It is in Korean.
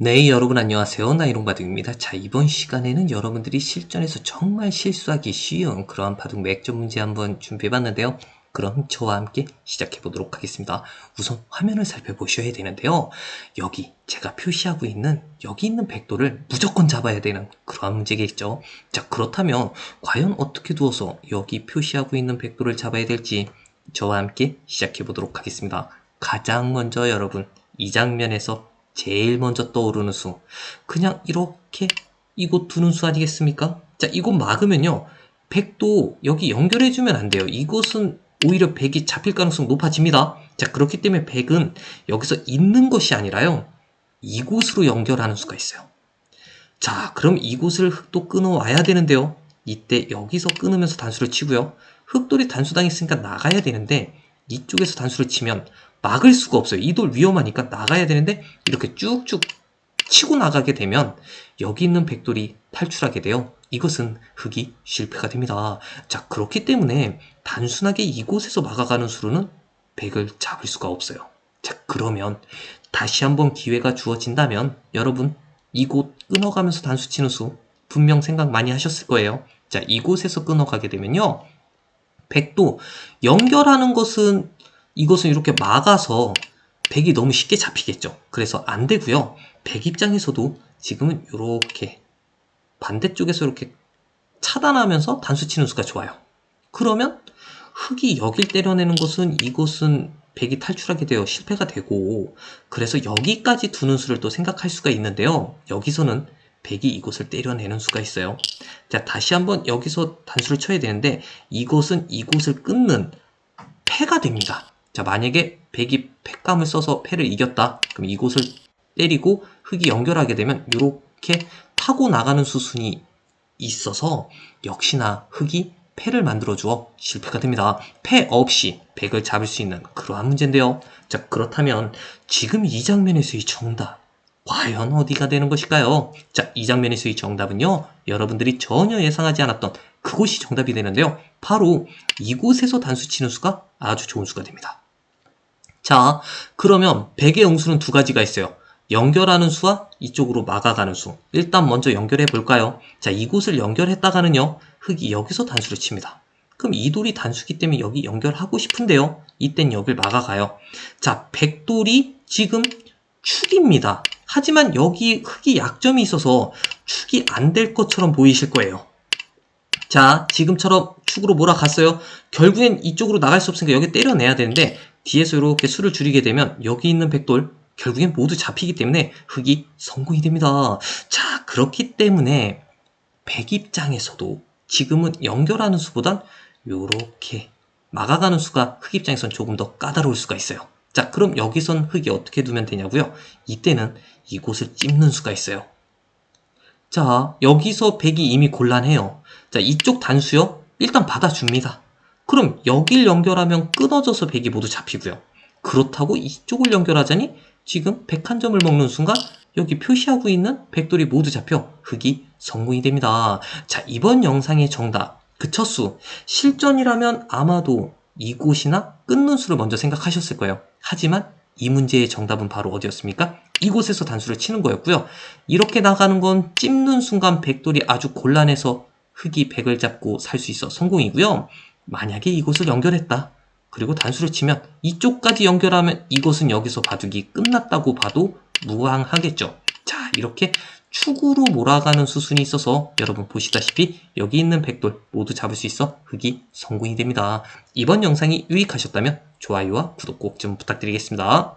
네, 여러분 안녕하세요. 나이롱바둑입니다. 자, 이번 시간에는 여러분들이 실전에서 정말 실수하기 쉬운 그러한 바둑 맥점 문제 한번 준비해봤는데요. 그럼 저와 함께 시작해보도록 하겠습니다. 우선 화면을 살펴보셔야 되는데요. 여기 제가 표시하고 있는 여기 있는 백도를 무조건 잡아야 되는 그러한 문제겠죠. 자, 그렇다면 과연 어떻게 두어서 여기 표시하고 있는 백도를 잡아야 될지 저와 함께 시작해보도록 하겠습니다. 가장 먼저 여러분 이 장면에서 제일 먼저 떠오르는 수. 그냥 이렇게 이곳 두는 수 아니겠습니까? 자, 이곳 막으면요. 백도 여기 연결해주면 안 돼요. 이곳은 오히려 백이 잡힐 가능성 높아집니다. 자, 그렇기 때문에 백은 여기서 있는 것이 아니라요. 이곳으로 연결하는 수가 있어요. 자, 그럼 이곳을 흑도 끊어와야 되는데요. 이때 여기서 끊으면서 단수를 치고요. 흑돌이 단수당했으니까 나가야 되는데 이쪽에서 단수를 치면 막을 수가 없어요. 이 돌 위험하니까 나가야 되는데 이렇게 쭉쭉 치고 나가게 되면 여기 있는 백돌이 탈출하게 돼요. 이것은 흑이 실패가 됩니다. 자, 그렇기 때문에 단순하게 이곳에서 막아가는 수로는 백을 잡을 수가 없어요. 자, 그러면 다시 한번 기회가 주어진다면 여러분 이곳 끊어가면서 단수 치는 수 분명 생각 많이 하셨을 거예요. 자, 이곳에서 끊어가게 되면요. 백도 연결하는 것은 이것은 이렇게 막아서 백이 너무 쉽게 잡히겠죠. 그래서 안 되고요. 백 입장에서도 지금은 이렇게 반대쪽에서 이렇게 차단하면서 단수 치는 수가 좋아요. 그러면 흑이 여길 때려내는 것은 이곳은 백이 탈출하게 되어 실패가 되고 그래서 여기까지 두는 수를 또 생각할 수가 있는데요. 여기서는 백이 이곳을 때려내는 수가 있어요. 자, 다시 한번 여기서 단수를 쳐야 되는데 이곳은 이곳을 끊는 패가 됩니다. 자, 만약에 백이 패감을 써서 패를 이겼다. 그럼 이곳을 때리고 흑이 연결하게 되면 이렇게 타고 나가는 수순이 있어서 역시나 흑이 패를 만들어 주어 실패가 됩니다. 패 없이 백을 잡을 수 있는 그러한 문제인데요. 자, 그렇다면 지금 이 장면에서의 정답 과연 어디가 되는 것일까요? 자, 이 장면에서의 정답은요. 여러분들이 전혀 예상하지 않았던 그곳이 정답이 되는데요. 바로 이곳에서 단수 치는 수가 아주 좋은 수가 됩니다. 자, 그러면 백의 영수는 두 가지가 있어요. 연결하는 수와 이쪽으로 막아가는 수. 일단 먼저 연결해 볼까요? 자, 이곳을 연결했다가는요. 흑이 여기서 단수를 칩니다. 그럼 이 돌이 단수기 때문에 여기 연결하고 싶은데요. 이땐 여길 막아가요. 자, 백돌이 지금 축입니다. 하지만 여기 흑이 약점이 있어서 축이 안 될 것처럼 보이실 거예요. 자, 지금처럼 축으로 몰아갔어요. 결국엔 이쪽으로 나갈 수 없으니까 여기 때려내야 되는데 뒤에서 이렇게 수를 줄이게 되면 여기 있는 백돌 결국엔 모두 잡히기 때문에 흑이 성공이 됩니다. 자, 그렇기 때문에 백 입장에서도 지금은 연결하는 수보단 이렇게 막아가는 수가 흑 입장에선 조금 더 까다로울 수가 있어요. 자, 그럼 여기선 흑이 어떻게 두면 되냐고요? 이때는 이곳을 찝는 수가 있어요. 자, 여기서 백이 이미 곤란해요. 자, 이쪽 단수요? 일단 받아줍니다. 그럼 여길 연결하면 끊어져서 백이 모두 잡히고요. 그렇다고 이쪽을 연결하자니 지금 백한 점을 먹는 순간 여기 표시하고 있는 백돌이 모두 잡혀 흑이 성공이 됩니다. 자, 이번 영상의 정답, 그 첫 수. 실전이라면 아마도 이곳이나 끊는 수를 먼저 생각하셨을 거예요. 하지만 이 문제의 정답은 바로 어디였습니까? 이곳에서 단수를 치는 거였고요. 이렇게 나가는 건 찝는 순간 백돌이 아주 곤란해서 흑이 백을 잡고 살 수 있어 성공이고요. 만약에 이곳을 연결했다. 그리고 단수를 치면 이쪽까지 연결하면 이곳은 여기서 바둑이 끝났다고 봐도 무방하겠죠. 자, 이렇게 축으로 몰아가는 수순이 있어서 여러분 보시다시피 여기 있는 백돌 모두 잡을 수 있어 흑이 성공이 됩니다. 이번 영상이 유익하셨다면 좋아요와 구독 꼭 좀 부탁드리겠습니다.